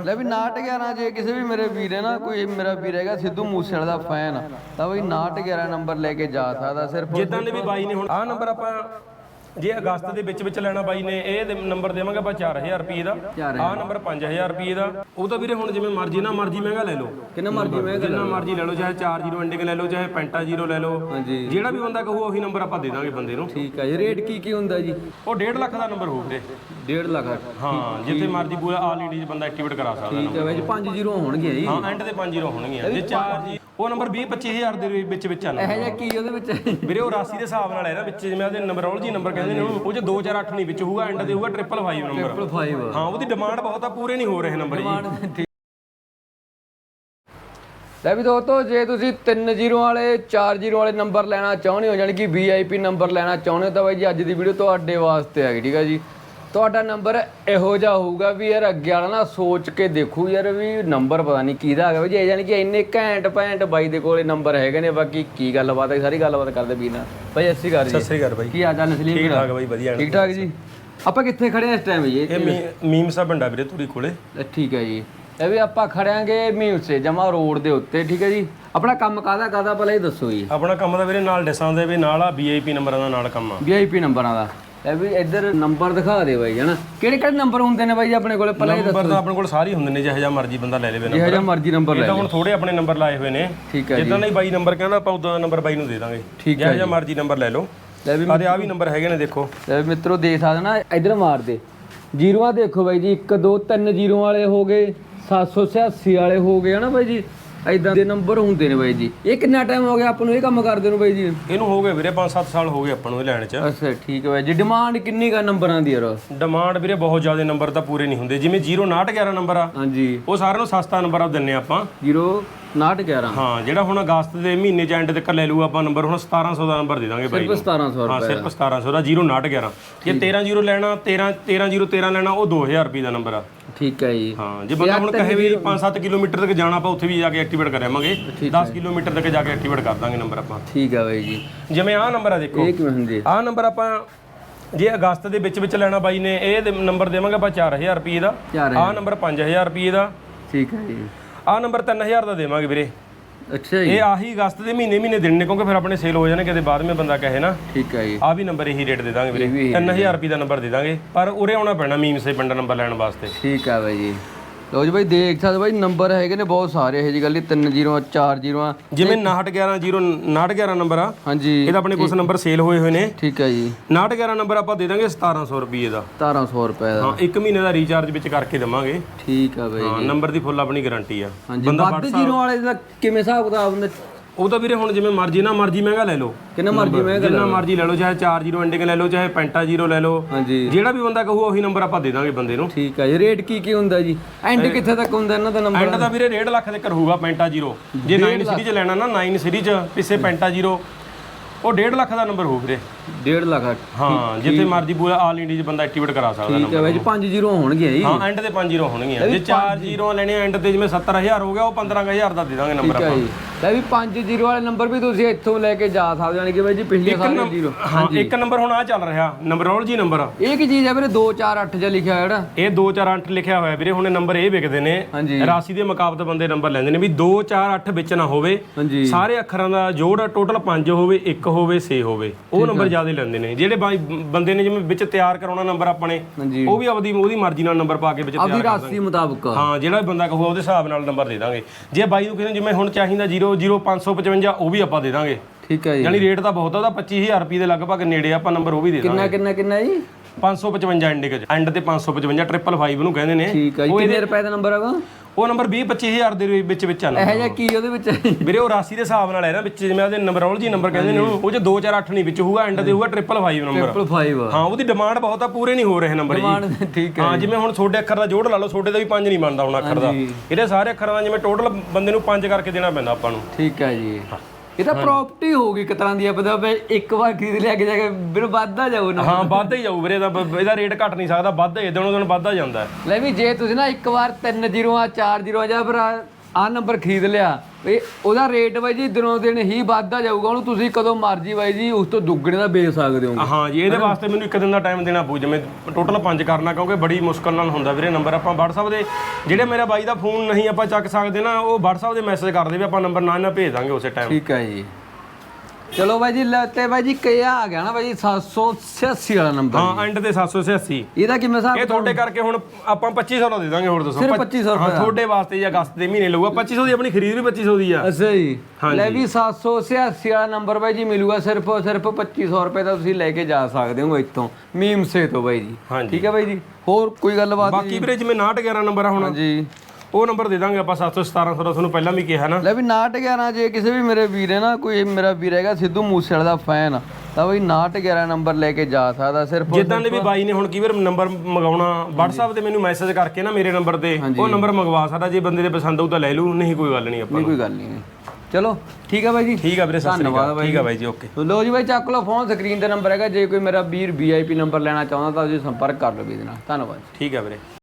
ਲੈ ਵੀ ਨਾਟ 11 ਜੇ ਕਿਸੇ ਵੀ ਮੇਰੇ ਵੀਰ ਹੈ ਨਾ ਕੋਈ ਮੇਰਾ ਵੀਰ ਹੈਗਾ ਸਿੱਧੂ ਮੂਸੇਵਾਲੇ ਦਾ ਫੈਨ ਤਾਂ ਬਈ ਨਾਟ 11 ਨੰਬਰ ਲੈ ਕੇ ਜਾ ਸਕਦਾ ਸਿਰਫ। ਜਿੱਦਾਂ ਦੇ ਵੀ ਬਾਈ ਨੇ ਹੁਣ ਆਹ ਨੰਬਰ ਆਪਾਂ ਜੇ ਅਗਸਤ ਦੇ ਵਿੱਚ ਵਿੱਚ ਲੈਣਾ ਬਾਈ ਨੇ ਇਹ ਨੰਬਰ ਦੇਵਾਂਗੇ ਆਪਾਂ 4000 ਰੁਪਏ ਦਾ। ਆਹ ਨੰਬਰ 5000 ਰੁਪਏ ਦਾ। ਉਹ ਤਾਂ ਵੀਰੇ ਹੁਣ ਜਿਵੇਂ ਮਰਜ਼ੀ ਨਾ ਮਰਜ਼ੀ ਮਹਿੰਗਾ ਲੈ ਲਓ। ਕਿੰਨਾ ਮਰਜ਼ੀ ਮੈਂ ਜਿੰਨਾ ਮਰਜ਼ੀ ਲੈ ਲਓ ਚਾਹੇ 40 ਐਂਡਿੰਗ ਲੈ ਲਓ ਚਾਹੇ ਪੈਂਟਾ ਜ਼ੀਰੋ ਲੈ ਲਓ। ਜਿਹੜਾ ਵੀ ਬੰਦਾ ਕਹੂ ਉਹੀ ਨੰਬਰ ਆਪਾਂ ਦੇ ਦਾਂਗੇ ਬੰਦੇ ਨੂੰ। ਠੀਕ ਹੈ ਜੀ। ਰੇਟ ਕੀ ਕੀ ਹੁੰਦਾ ਜੀ? ਉਹ 1.5 ਲੱਖ ਦਾ ਨੰਬਰ ਹੋਊ ਵੀਰੇ। 1.5 ਲੱਖ। ਹਾਂ ਜਿੱਥੇ ਮਰਜ਼ੀ ਪੂਰਾ ਆਲ ਇੰਡੀਆ ਬੰਦਾ ਐਕਟੀਵੇਟ ਕਰਾ ਸਕਦਾ ਠੀਕ ਹੈ ਬਾਈ ਜੀ 5 ਜ਼ੀਰੋ ਹੋਣਗੇ ਜੀ। ਹਾਂ ਐਂਡ ਤੇ 5 ਜ਼ੀਰੋ ਹੋਣਗੀਆਂ। ਜੇ 4 ਜੀ ਉਹ ਨੰਬਰ 20 25000 ਦੇ ਵਿੱਚ ਵਿੱਚ ਆ ਇਹ ਜਿਹਾ ਕੀ ਉਹਦੇ ਵਿੱਚ? ਵੀਰੇ ਉਹ ਰਾਸੀ ਦੇ ਹਿਸਾਬ ਨਾਲ ਹੈ ਨਾ ਵਿੱਚ ਜਿਵੇਂ ਉਹਦੇ ਨੰਬਰੋਲੋਜੀ ਨੰਬਰ ਕਹਿੰਦੇ ਨੇ ਉਹ 'ਚ 248 ਨਹੀਂ ਵਿੱਚ ਹੋਊਗਾ ਐਂਡ ਤੇ ਹੋਊਗਾ 555 ਨੰਬਰ 5 ਹਾਂ ਉਹਦੀ ਡਿਮਾਂਡ ਬਹੁਤ ਆ ਪੂਰੇ ਨਹੀਂ ਹੋ ਰਹੇ ਨੰਬਰ ਜੀ। ਲੈ ਵੀ ਦੋਸਤੋ ਜੇ ਤੁਸੀਂ 30 ਵਾਲੇ 40 ਵਾਲੇ ਨੰਬਰ ਲੈਣਾ ਚਾਹੁੰਦੇ ਹੋ ਯਾਨੀ ਕਿ ਵੀਆਈਪੀ ਨੰਬਰ ਲੈਣਾ ਚਾਹੁੰਦੇ ਹੋ ਤਾਂ ਬਾਈ ਜੀ ਅੱਜ ਦੀ ਵੀਡੀਓ ਤੁਹਾਡੇ ਵਾਸਤੇ ਹੈਗੀ ਠੀਕ ਹੈ ਜੀ? ਤੁਹਾਡਾ ਨੰਬਰ ਇਹੋ ਜਿਹਾ ਹੋਊਗਾ ਵੀ ਯਾਰ ਅੱਗੇ ਵਾਲਾ ਨਾ ਸੋਚ ਕੇ ਦੇਖੂ ਯਾਰ ਵੀ ਨੰਬਰ ਪਤਾ ਨਹੀਂ ਕਿਹਦਾ ਹੈਗਾ ਵੀ ਜੀ ਯਾਨੀ ਕਿ ਇੰਨੇ ਘੈਂਟ ਪੈਂਟ ਬਾਈ ਦੇ ਕੋਲੇ ਨੰਬਰ ਹੈਗੇ ਨੇ ਬਾਕੀ ਕੀ ਗੱਲਬਾਤ ਹੈ ਸਾਰੀ ਗੱਲਬਾਤ ਕਰਦੇ ਵੀ ਨਾ ਬਾਈ ਅੱਸੀ ਕਰ ਜੀ। ਸ੍ਰੀ ਅਕਾਲ ਬਾਈ। ਕੀ ਆ ਚੱਲ ਨਸਲੀ ਠੀਕ ਠਾਕ ਬਾਈ ਵਧੀਆ। ਠੀਕ ਠਾਕ ਜੀ? ਆਪਾਂ ਕਿੱਥੇ ਖੜੇ ਆ ਇਸ ਟਾਈਮ ਜੀ? ਇਹ ਮੀਮ ਸਾ ਬੰਡਾ ਵੀਰੇ ਧੂਰੀ ਕੋਲੇ। ਠੀਕ ਹੈ ਜੀ। ਇਹ ਵੀ ਆਪਾਂ ਖੜਿਆਂਗੇ ਮੀਉਸੇ ਜਮਾ ਰੋਡ ਦੇ ਉੱਤੇ ਠੀਕ ਹੈ ਜੀ? ਆਪਣਾ ਕੰਮ ਕਾਹਦਾ ਕਾਹਦਾ ਪਹਿਲਾਂ ਇਹ ਦੱਸੋ ਜੀ? ਆਪਣਾ ਕੰਮ ਦਾ ਵੀਰੇ ਨਾਲ ਡਿਸਾਂ ਦੇ ਵੀ ਨਾਲ ਆ ਵੀਆਈਪੀ ਨੰਬਰਾਂ ਦਾ ਨਾਲ ਕੰਮ ਆ। ਵੀਆਈਪੀ ਨੰਬਰਾਂ ਦਾ। ਇਹ ਵੀ ਇੱਧਰ ਨੰਬਰ ਦਿਖਾ ਦੇ ਬਾਈ ਹਨਾ ਕਿਹੜੇ ਕਿਹੜੇ ਨੰਬਰ ਹੁੰਦੇ ਨੇ ਬਾਈ ਆਪਣੇ ਕੋਲੇ? ਪਹਿਲਾਂ ਇਹ ਨੰਬਰ ਤਾਂ ਆਪਣੇ ਕੋਲ ਸਾਰੇ ਹੀ ਹੁੰਦੇ ਨੇ ਜਿਹੋ ਜਿਹਾ ਮਰਜ਼ੀ ਬੰਦਾ ਲੈ ਲਵੇ ਜਿਹੋ ਜਿਹਾ ਮਰਜ਼ੀ ਨੰਬਰ ਲੈ ਇਹ ਤਾਂ ਹੁਣ ਥੋੜੇ ਆਪਣੇ ਨੰਬਰ ਲਾਏ ਹੋਏ ਨੇ। ਠੀਕ ਹੈ ਜੀ ਜਿੱਦਾਂ ਦਾ ਹੀ ਬਾਈ ਨੰਬਰ ਕਹਿੰਦਾ ਆਪਾਂ ਉਦਾਂ ਦਾ ਨੰਬਰ ਬਾਈ ਨੂੰ ਦੇ ਦਾਂਗੇ। ਠੀਕ ਜਿਹੋ ਜਿਹਾ ਮਰਜ਼ੀ ਨੰਬਰ ਲੈ ਲਓ। ਲੈ ਵੀ ਆਦੇ ਆ ਵੀ ਨੰਬਰ ਹੈਗੇ ਨੇ ਦੇਖੋ। ਲੈ ਵੀ ਮਿੱਤਰੋ ਦੇਖ ਸਕਦੇ ਨਾ ਇੱਧਰ ਮਾਰ ਦੇ। ਜੀਰੋਆਂ ਦੇਖੋ ਬਾਈ ਜੀ 1 2 3 ਜੀਰੋ ਵਾਲੇ ਹੋ ਗਏ 786 ਵਾਲੇ ਹੋ ਗਏ ਹਨਾ ਬਾਈ ਜੀ? ਐਦਾਂ ਦੇ ਨੰਬਰ ਹੁੰਦੇ ਨੇ ਬਾਈ ਜੀ। ਇਹ ਕਿੰਨਾ ਟਾਈਮ ਹੋ ਗਿਆ ਆਪਾਂ ਨੂੰ ਇਹ ਕੰਮ ਕਰਦੇ ਨੂੰ ਬਾਈ ਜੀ? ਇਹਨੂੰ ਹੋ ਗਏ ਵੀਰੇ 5-7 ਸਾਲ ਹੋ ਗਏ ਆਪਾਂ ਨੂੰ ਇਹ ਲੈਣ 'ਚ। ਅੱਛਾ ਠੀਕ ਹੈ ਬਾਈ ਜੀ। ਡਿਮਾਂਡ ਕਿੰਨੀ ਕਾ ਨੰਬਰਾਂ ਦੀ ਯਾਰ? ਡਿਮਾਂਡ ਵੀਰੇ ਬਹੁਤ ਜ਼ਿਆਦਾ ਨੰਬਰ ਤਾਂ ਪੂਰੇ ਨਹੀਂ ਹੁੰਦੇ। ਜਿਵੇਂ 0911 ਨੰਬਰ ਆ ਹਾਂਜੀ। ਉਹ ਸਾਰਿਆਂ ਨੂੰ ਸਸਤਾ ਨੰਬਰ ਆ ਦਿੰਨੇ ਆਪਾਂ। 0 11 ਹਾਂ ਜਿਹੜਾ ਹੁਣ ਅਗਸਤ ਦੇ ਮਹੀਨੇ ਚ ਐਂਡ ਤੱਕ ਲੈ ਲੂ ਆਪਾਂ ਨੰਬਰ ਹੁਣ 1700 ਦਾ ਨੰਬਰ ਦੇ ਦਾਂਗੇ ਬਾਈ ਨੂੰ। 1700 ਹਾਂ ਸਿਰਫ 1700 ਦਾ 0911 ਜੇ 130 ਲੈਣਾ 13 13013 ਲੈਣਾ ਉਹ 2000 ਰੁਪਏ ਦਾ ਨੰਬਰ ਆ। ਠੀਕ ਹੈ ਜੀ। ਹਾਂ ਜੇ ਬੰਦਾ ਹੁਣ ਕਹੇ ਵੀ 5-7 ਕਿਲੋਮੀਟਰ ਤੱਕ ਜਾਣਾ ਆਪਾਂ ਉੱਥੇ ਵੀ ਜਾ ਕੇ ਐਕਟੀਵੇਟ ਕਰਾਂਗੇ 10 ਕਿਲੋਮੀਟਰ ਤੱਕ ਜਾ ਕੇ ਐਕਟੀਵੇਟ ਕਰ ਦਾਂਗੇ ਨੰਬਰ ਆਪਾਂ। ਠੀਕ ਹੈ ਬਾਈ ਜੀ। ਜਿਵੇਂ ਆਹ ਨੰਬਰ ਆ ਦੇਖੋ। ਇਹ ਕਿਵੇਂ ਹੁੰਦੀ ਆਹ ਨੰਬਰ ਆਪਾਂ ਜੇ ਅਗਸਤ ਦੇ ਵਿੱਚ ਵਿੱਚ ਲੈਣਾ ਬਾਈ ਨੇ ਇਹ ਨੰਬਰ ਦੇਵਾਂਗੇ ਆਪਾਂ 4000 ਰੁਪਏ ਦਾ। 4000 ਆਹ ਨੰਬਰ 5000 ਰੁਪਏ ਦਾ। ਠੀਕ ਹੈ ਜੀ। ਆਹ ਨੰਬਰ 3000 ਦਾ ਦੇਵਾਂਗੇ ਵੀਰੇ। ਅੱਛਾ ਜੀ। ਇਹ ਆਹੀ ਅਗਸਤ ਦੇ ਮਹੀਨੇ ਮਹੀਨੇ ਦੇਣੇ ਕਿਉਂਕਿ ਫਿਰ ਆਪਣੇ ਸੇਲ ਹੋ ਜਾਣੇ ਕਿਤੇ ਬਾਅਦ ਵਿੱਚ ਬੰਦਾ ਕਹੇ ਨਾ ਠੀਕ ਹੈ ਜੀ। ਆ ਵੀ ਨੰਬਰ ਇਹੀ ਰੇਟ ਦੇ ਦਾਂਗੇ ਵੀਰੇ। 3000 ਰੁਪਏ ਦਾ ਨੰਬਰ ਦੇ ਦਾਂਗੇ ਪਰ ਉਰੇ ਆਉਣਾ ਪੈਣਾ ਮੀਮ ਸੇ ਪਿੰਡ ਨੰਬਰ ਲੈਣ ਵਾਸਤੇ। ਠੀਕ ਹੈ ਬਾਈ ਜੀ। ਲਓ ਜੀ ਬਾਈ ਦੇਖ ਸਕਦੇ ਬਾਈ ਨੰਬਰ ਹੈਗੇ ਨੇ ਬਹੁਤ ਸਾਰੇ ਇਹ ਜੀ ਗੱਲ ਨਹੀਂ 3 0 4 0 ਜਿਵੇਂ 911 0911 ਨੰਬਰ ਆ। ਹਾਂਜੀ। ਇਹਦਾ ਆਪਣੇ ਕੁਝ ਨੰਬਰ ਸੇਲ ਹੋਏ ਹੋਏ ਨੇ। ਠੀਕ ਹੈ ਜੀ। 911 ਨੰਬਰ ਆਪਾਂ ਦੇ ਦਾਂਗੇ 1700 ਰੁਪਏ ਦਾ। 1700 ਰੁਪਏ ਦਾ। ਹਾਂ 1 ਮਹੀਨੇ ਦਾ ਰੀਚਾਰਜ ਵਿੱਚ ਕਰਕੇ ਦੇਵਾਂਗੇ। ਠੀਕ ਹੈ ਬਾਈ ਹਾਂ ਨੰਬਰ ਦੀ ਫੁੱਲ ਆਪਣੀ ਗਾਰੰਟੀ ਆ। ਹਾਂਜੀ ਵੱਧ ਜ਼ੀਰੋ ਵਾਲੇ ਦਾ ਕਿਵੇਂ ਹਿਸਾਬ ਕਿਤਾਬ ਹੁੰਦਾ? ਉਹ ਤਾਂ ਵੀਰੇ ਹੁਣ ਜਿਵੇਂ ਮਰਜ਼ੀ ਨਾ ਮਰਜ਼ੀ ਮਹਿੰਗਾ ਲੈ ਲਓ। ਕਿੰਨਾ ਮਰਜ਼ੀ ਮੈਂ ਜਿੰਨਾ ਮਰਜ਼ੀ ਲੈ ਲਓ ਚਾਹੇ 4 ਜ਼ੀਰੋ ਐਂਡਿੰਗ ਲੈ ਲਓ ਚਾਹੇ ਪੈਂਟਾ ਜ਼ੀਰੋ ਲੈ ਲਓ। ਹਾਂਜੀ। ਜਿਹੜਾ ਵੀ ਬੰਦਾ ਕਹੂ ਉਹੀ ਨੰਬਰ ਆਪਾਂ ਦੇ ਦਾਂਗੇ ਬੰਦੇ ਨੂੰ। ਠੀਕ ਹੈ ਜੀ। ਰੇਟ ਕੀ ਕੀ ਹੁੰਦਾ ਜੀ? ਐਂਡ ਕਿੱਥੇ ਤੱਕ ਹੁੰਦਾ ਇਹਨਾਂ ਦਾ ਨੰਬਰ ਐਂਡ ਦਾ ਵੀਰੇ 1.5 ਲੱਖ ਦੇ ਪੈਂਟਾ ਜ਼ੀਰੋ। ਜੇ 9 ਸੀਰੀਜ਼ ਲੈਣਾ ਨਾ 9 ਸੀਰੀਜ਼ ਪਿੱਛੇ ਪੈਂਟਾ ਜ਼ੀਰੋ ਉਹ 1.5 ਲੱਖ ਦਾ ਨੰਬਰ ਹੋਊ ਵੀਰੇ। 1.5 ਲੱਖ। ਹਾਂ ਜਿੱਥੇ ਮਰਜ਼ੀ ਪੂਰਾ ਆਲ ਇੰਡੀਆ 'ਚ ਬੰਦਾ ਐਕਟੀਵੇਟ ਕਰਾ ਸਕਦਾ ਠੀਕ ਹੈ ਬਾਈ ਜੀ 5 ਜ਼ੀਰੋ ਹੋਣਗੇ ਜੀ। ਹਾਂ ਐਂਡ ਤੇ 5 ਜ਼ੀਰੋ ਹੋਣਗੀਆਂ। ਜੇ 4 ਜ਼ੀਰੋ ਲੈਣੇ ਐਂਡ ਤੇ ਜਿਵੇਂ 70000 ਹੋ ਗਿਆ ਉਹ 15000 ਦਾ ਦੇ ਦਾਂਗੇ ਨੰਬਰ ਠੀਕ ਹੈ ਆਪਾਂ। ਜੀ। ਲੈ ਵੀ 5 ਜ਼ੀਰੋ ਵਾਲੇ ਨੰਬਰ ਵੀ ਤੁਸੀਂ ਇੱਥੋਂ ਲੈ ਕੇ ਜਾ ਸਕਦੇ ਹੋ ਯਾਨੀ ਕਿ ਬਾਈ ਜੀ ਪਿਛਲੇ ਸਾਰੇ ਜ਼ੀਰੋ। ਹਾਂ ਇੱਕ ਨੰਬਰ ਹੁਣ ਆ ਚੱਲ ਰਿਹਾ ਨੰਬਰੋਲੋਜੀ ਨੰਬਰ। ਇਹ ਕੀ ਚੀਜ਼ ਹੈ ਵੀਰੇ? 2 4 8 ਜਿਹਾ ਲਿਖਿਆ ਹੋਇਆ ਜਿਹੜਾ ਇਹ 248 ਲਿਖਿਆ ਹੋਇਆ ਵੀਰੇ ਹੁਣ ਇਹ ਨੰਬਰ ਇਹ ਵਿਕਦੇ ਨੇ। ਹਾਂਜੀ। ਰਾਸੀ ਦੇ ਮੁਕਾਬਲੇ ਬੰਦੇ ਨੰਬਰ ਲੈਂਦੇ ਨੇ ਵੀ 248 ਵਿੱਚ ਨਾ ਹੋਵੇ। ਹਾਂਜੀ। ਸਾਰੇ ਅੱਖਰਾਂ ਦਾ ਜੋੜ ਟੋਟਲ 5 ਹੋਵੇ 1 ਹੋਵੇ 6 ਹੋਵੇ। ਉਹ ਨੰਬਰ ਜ਼ਿਆਦਾ ਲੈਂਦੇ ਨੇ। ਜਿਹੜੇ ਬੰਦੇ ਨੇ ਜਿਵੇਂ ਵਿੱਚ ਤਿਆਰ ਕਰਾਉਣਾ ਨੰਬਰ ਆਪਣੇ ਹਾਂਜੀ। ਉਹ ਵੀ ਆਪਦੀ ਉਹਦੀ ਮਰਜ਼ੀ ਨਾਲ ਨੰਬਰ ਪਾ ਕੇ ਵਿੱਚ ਆਪਦੀ ਤਿਆਰ ਕਰ ਰਾਸੀ ਮੁਤਾਬਕ। ਹਾਂ ਜਿਹੜਾ ਬੰਦਾ ਕਹੂਗਾ ਉਹਦੇ ਹਿਸਾਬ ਨਾਲ ਨੰਬਰ ਦੇ ਦਾਂਗੇ। ਜੇ ਬਾਈ ਨੂੰ ਕਿਸੇ ਜਿਵੇਂ ਹੁਣ ਚਾਹੀਦਾ 00555 ਉਹ ਵੀ ਆਪਾਂ ਦੇ ਦਾਂਗੇ। ਠੀਕ ਹੈ ਜੀ। ਯਾਨੀ ਰੇਟ ਤਾਂ ਬਹੁਤ ਆ ਉਹਦਾ 25000 ਰੁਪਏ ਦੇ ਲਗਭਗ ਨੇੜੇ ਆਪਾਂ ਨੰਬਰ ਉਹ ਵੀ ਦੇ ਦਾਂਗੇ। ਕਿੰਨਾ ਕਿੰਨਾ ਕਿੰਨਾ ਜੀ 555 ਐਂਡ ਐਂਡ ਤੇ 555 ਟ੍ਰਿਪਲ 5 ਨੂੰ ਕਹਿੰਦੇ ਨੇ। ਠੀਕ ਹੈ ਜੀ ਕਿੰਨੇ ਰੁਪਏ ਦਾ ਨੰਬਰ ਹੈਗਾ ਉਹ ਨੰਬਰ 20 25000 ਦੇ ਵਿੱਚ ਵਿੱਚ ਆ ਇਹ ਜਿਹਾ ਕੀ ਉਹਦੇ ਵਿੱਚ? ਵੀਰੇ ਉਹ ਰਾਸੀ ਦੇ ਹਿਸਾਬ ਨਾਲ ਹੈ ਨਾ ਵਿੱਚ ਜਿਵੇਂ ਉਹਦੇ ਨੰਬਰੋਲੋਜੀ ਨੰਬਰ ਕਹਿੰਦੇ ਨੇ ਉਹ ਚ 248 ਨਹੀਂ ਵਿੱਚ ਹੋਊਗਾ ਐਂਡ ਤੇ ਹੋਊਗਾ 555 ਨੰਬਰ 5 ਹਾਂ ਉਹਦੀ ਡਿਮਾਂਡ ਬਹੁਤ ਆ ਪੂਰੇ ਨਹੀਂ ਹੋ ਰਹੇ ਨੰਬਰ ਜੀ। ਮਾਨ ਠੀਕ ਹੈ ਹਾਂ ਜਿਵੇਂ ਹੁਣ ਤੁਹਾਡੇ ਅੱਖਰ ਦਾ ਜੋੜ ਲਾ ਲਓ ਤੁਹਾਡੇ ਦਾ ਵੀ 5 ਨਹੀਂ ਬਣਦਾ ਹੁਣ ਅੱਖਰ ਦਾ। ਇਹਦੇ ਸਾਰੇ ਅੱਖਰਾਂ ਦਾ ਜਿਵੇਂ ਟੋਟਲ ਬੰਦੇ ਨੂੰ 5 ਕਰਕੇ ਦੇਣਾ ਪੈਂਦਾ ਆਪਾਂ ਨੂੰ। ਠੀਕ ਹੈ ਜੀ। ਇਹ ਤਾਂ ਪ੍ਰਾਪਰਟੀ ਹੋਊਗੀ ਇੱਕ ਤਰ੍ਹਾਂ ਦੀ ਆ ਪਤਾ ਵੀ ਇੱਕ ਵਾਰ ਖਰੀਦ ਲਿਆ ਕੇ ਜਾ ਕੇ ਫਿਰ ਵੱਧਦਾ ਜਾਊ ਨਾ ਹਾਂ ਵੱਧਦਾ ਹੀ ਜਾਊ ਵੀਰੇ ਬ- ਇਹਦਾ ਰੇਟ ਘਟ ਨਹੀਂ ਸਕਦਾ ਵੱਧਦਾ ਹੀ ਦਿਨੋਂ ਦਿਨ ਵੱਧਦਾ ਜਾਂਦਾ ਹੈ। ਲੈ ਵੀ ਜੇ ਤੁਸੀਂ ਨਾ ਇੱਕ ਵਾਰ 3 ਜ਼ੀਰੋਆਂ 4 ਜ਼ੀਰੋਆਂ ਜਾਂ ਫਿਰ ਆ ਨੰਬਰ ਖਰੀਦ ਲਿਆ। ਇਹ ਉਹਦਾ ਰੇਟ ਬਾਈ ਜੀ ਦਿਨੋਂ ਦਿਨ ਹੀ ਵੱਧਦਾ ਜਾਊਗਾ ਉਹਨੂੰ ਤੁਸੀਂ ਕਦੋਂ ਮਰਜ਼ੀ ਬਾਈ ਜੀ ਉਸ ਤੋਂ ਦੁੱਗਣੇ ਦਾ ਵੇਚ ਸਕਦੇ ਹੋ ਹਾਂ ਜੀ ਇਹਦੇ ਵਾਸਤੇ ਮੈਨੂੰ ਇੱਕ ਦਿਨ ਦਾ ਟਾਈਮ ਦੇਣਾ ਪਊ ਜਿਵੇਂ ਟੋਟਲ ਪੰਜ ਕਰਨਾ ਕਿਉਂਕਿ ਬੜੀ ਮੁਸ਼ਕਲ ਨਾਲ ਹੁੰਦਾ ਵੀਰੇ ਨੰਬਰ ਆਪਾਂ WhatsApp ਦੇ ਜਿਹੜੇ ਮੇਰੇ ਬਾਈ ਦਾ ਫੋਨ ਨਹੀਂ ਆਪਾਂ ਚੱਕ ਸਕਦੇ ਨਾ ਉਹ WhatsApp ਦੇ ਮੈਸੇਜ ਕਰ ਦੇਵੇ ਆਪਾਂ ਨੰਬਰ ਨਾਲ ਨਾਲ ਭੇਜ ਦਾਂਗੇ ਉਸੇ ਟਾਈਮ ਠੀਕ ਹੈ ਜੀ। ਚਲੋ ਬਾਈ ਜੀ ਲੈ ਤੇ ਬਾਈ ਜੀ ਕਿਆ ਆ ਗਿਆ ਨਾ ਬਾਈ ਜੀ 786 ਵਾਲਾ ਨੰਬਰ ਹਾਂ ਐਂਡ ਤੇ 786 ਇਹਦਾ ਕਿਵੇਂ ਹਿਸਾਬ ਇਹ ਤੁਹਾਡੇ ਕਰਕੇ ਹੁਣ ਆਪਾਂ 2500 ਦਾ ਦੇ ਦਾਂਗੇ ਹੋਰ ਦੱਸੋ। ਸਿਰਫ ਪੱਚ- 2500 ਹਾਂ ਤੁਹਾਡੇ ਵਾਸਤੇ ਜੀ ਅਗਸਤ ਦੇ ਮਹੀਨੇ ਲਊਗਾ। 2500 ਦੀ ਆਪਣੀ ਖਰੀਦ ਵੀ 2500 ਦੀ ਆ। ਅੱਛਾ ਜੀ। ਲੈ ਵੀ 786 ਵਾਲਾ ਨੰਬਰ ਬਾਈ ਜੀ ਮਿਲੂਗਾ। ਸਿਰਫ ਸਿਰਫ 2500 ਰੁਪਏ ਦਾ ਤੁਸੀਂ ਲੈ ਕੇ ਜਾ ਸਕਦੇ ਹੋ ਇੱਥੋਂ। ਮੀਮਸੇ ਤੋਂ ਬਾਈ ਜੀ। ਠੀਕ ਹੈ ਬਾਈ ਜੀ। ਹੋਰ ਕੋਈ ਗੱਲਬਾਤ ਬਾਕੀ ਵੀਰੇ ਜਿਵੇਂ 911 ਨੰਬਰ ਆ ਹੁਣ। ਹਾਂਜੀ। ਉਹ ਨੰਬਰ ਦੇ ਦਾਂਗੇ ਆਪਾਂ 717 ਦਾ ਤੁਹਾਨੂੰ ਪਹਿਲਾਂ ਵੀ ਕਿਹਾ ਨਾ। ਲੈ ਵੀ 911 ਜੇ ਕਿਸੇ ਵੀ ਮੇਰੇ ਵੀਰ ਹੈ ਨਾ ਕੋਈ ਮੇਰਾ ਵੀਰ ਹੈਗਾ ਸਿੱਧੂ ਮੂਸੇਵਾਲੇ ਦਾ ਫੈਨ ਤਾਂ ਬਈ 911 ਨੰਬਰ ਲੈ ਕੇ ਜਾ ਸਕਦਾ ਸਿਰਫ ਜਿੱਦਾਂ ਦੇ ਵੀ ਬਾਈ ਨੇ ਹੁਣ ਕਈ ਵਾਰ ਨੰਬਰ ਮੰਗਾਉਣਾ WhatsApp ਤੇ ਮੈਨੂੰ ਮੈਸੇਜ ਕਰਕੇ ਨਾ ਮੇਰੇ ਨੰਬਰ ਤੇ ਉਹ ਨੰਬਰ ਮੰਗਵਾ ਸਕਦਾ ਜੇ ਬੰਦੇ ਦੇ ਪਸੰਦ ਆਊ ਤਾਂ ਲੈ ਲੂ ਨਹੀਂ ਕੋਈ ਗੱਲ ਨਹੀਂ ਆਪਾਂ ਨਹੀਂ ਕੋਈ ਗੱਲ ਨਹੀਂ। ਚਲੋ ਠੀਕ ਹੈ ਬਾਈ ਜੀ। ਠੀਕ ਆ ਵੀਰੇ ਸਤਿ ਸ੍ਰੀ ਧੰਨਵਾਦ ਅਕਾਲ ਠੀਕ ਆ ਬਾਈ ਜੀ ਓਕੇ। ਲੋ ਜੀ ਬਾਈ ਚੱਕ ਲਓ ਫੋਨ ਸਕਰੀਨ ਤੇ ਨੰਬਰ ਹੈਗਾ ਜੇ ਕੋਈ ਮੇਰਾ ਵੀਰ ਵੀਆਈਪੀ ਨੰਬਰ ਲੈਣਾ ਚਾਹੁੰਦਾ ਤਾਂ ਤੁਸੀਂ ਸੰਪਰਕ ਕਰ ਲਓ ਵੀ ਇਹਦੇ ਨਾਲ। ਧੰਨਵਾਦ ਠੀਕ ਆ ਵੀਰੇ।